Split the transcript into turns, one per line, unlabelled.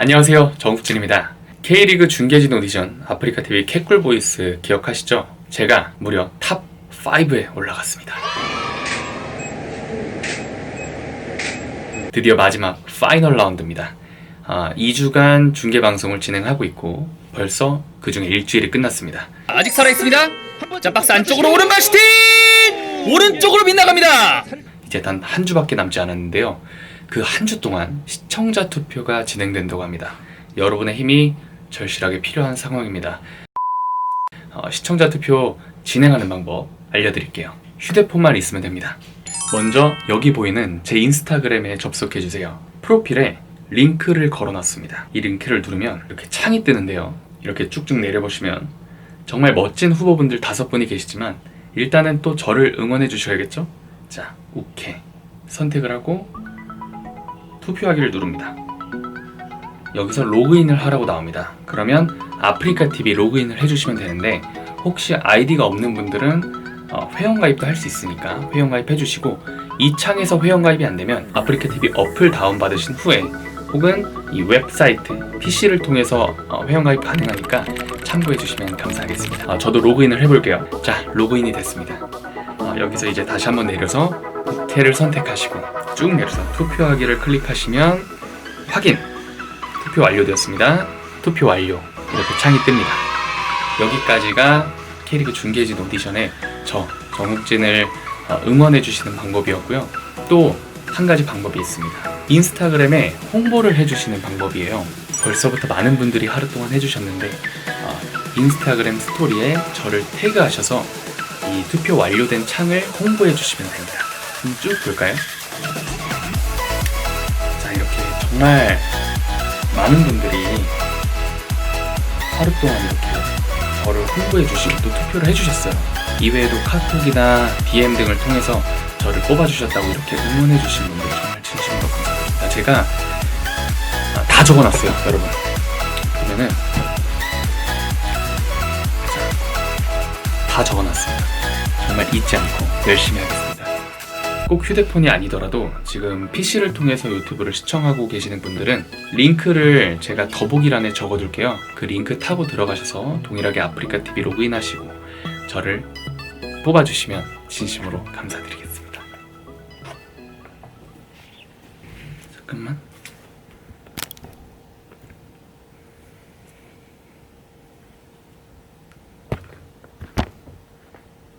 안녕하세요. 정국진입니다. K리그 중계진 오디션 아프리카 TV 캣꿀 보이스 기억하시죠? 제가 무려 탑 5에 올라갔습니다. 드디어 마지막 파이널 라운드입니다. 아, 2주간 중계 방송을 진행하고 있고 벌써 그 중에 일주일이 끝났습니다.
아직 살아있습니다. 자 박스 안쪽으로 오른발 슈팅! 오른쪽으로 빗나갑니다.
이제 단 한 주밖에 남지 않았는데요. 그 한 주 동안 시청자 투표가 진행된다고 합니다. 여러분의 힘이 절실하게 필요한 상황입니다. 어, 시청자 투표 진행하는 방법 알려드릴게요. 휴대폰만 있으면 됩니다. 먼저 여기 보이는 제 인스타그램에 접속해 주세요. 프로필에 링크를 걸어놨습니다. 이 링크를 누르면 이렇게 창이 뜨는데요. 이렇게 쭉쭉 내려보시면 정말 멋진 후보분들 다섯 분이 계시지만 일단은 또 저를 응원해 주셔야겠죠? 자, 오케이. 선택을 하고 투표하기를 누릅니다. 여기서 로그인을 하라고 나옵니다. 그러면 아프리카 TV 로그인을 해주시면 되는데 혹시 아이디가 없는 분들은 어, 회원가입도 할 수 있으니까 회원가입 해주시고 이 창에서 회원가입이 안 되면 아프리카 TV 어플 다운받으신 후에 혹은 이 웹사이트 PC를 통해서 어, 회원가입 가능하니까 참고해 주시면 감사하겠습니다. 어, 저도 로그인을 해볼게요. 자, 로그인이 됐습니다. 어, 여기서 이제 다시 한번 내려서 국태를 선택하시고 쭉 내려서 투표하기를 클릭하시면 확인! 투표 완료되었습니다. 투표 완료! 이렇게 창이 뜹니다. 여기까지가 K리그 중계진 오디션에 저 정욱진을 어, 응원해 주시는 방법이었고요. 또 한 가지 방법이 있습니다. 인스타그램에 홍보를 해주시는 방법이에요. 벌써부터 많은 분들이 하루 동안 해주셨는데 어, 인스타그램 스토리에 저를 태그하셔서 이 투표 완료된 창을 홍보해 주시면 됩니다. 쭉 볼까요? 자, 이렇게 정말 많은 분들이 하루 동안 이렇게 저를 홍보해 주시고 또 투표를 해 주셨어요. 이외에도 카톡이나 DM 등을 통해서 저를 뽑아 주셨다고 이렇게 응원해 주신 분들 정말 진심으로 감사드립니다. 제가 아, 다 적어 놨어요, 여러분. 그러면은 다 적어놨습니다. 정말 잊지 않고 열심히 하겠습니다. 꼭 휴대폰이 아니더라도 지금 PC를 통해서 유튜브를 시청하고 계시는 분들은 링크를 제가 더보기란에 적어둘게요. 그 링크 타고 들어가셔서 동일하게 아프리카 TV 로그인하시고 저를 뽑아주시면 진심으로 감사드리겠습니다. 잠깐만.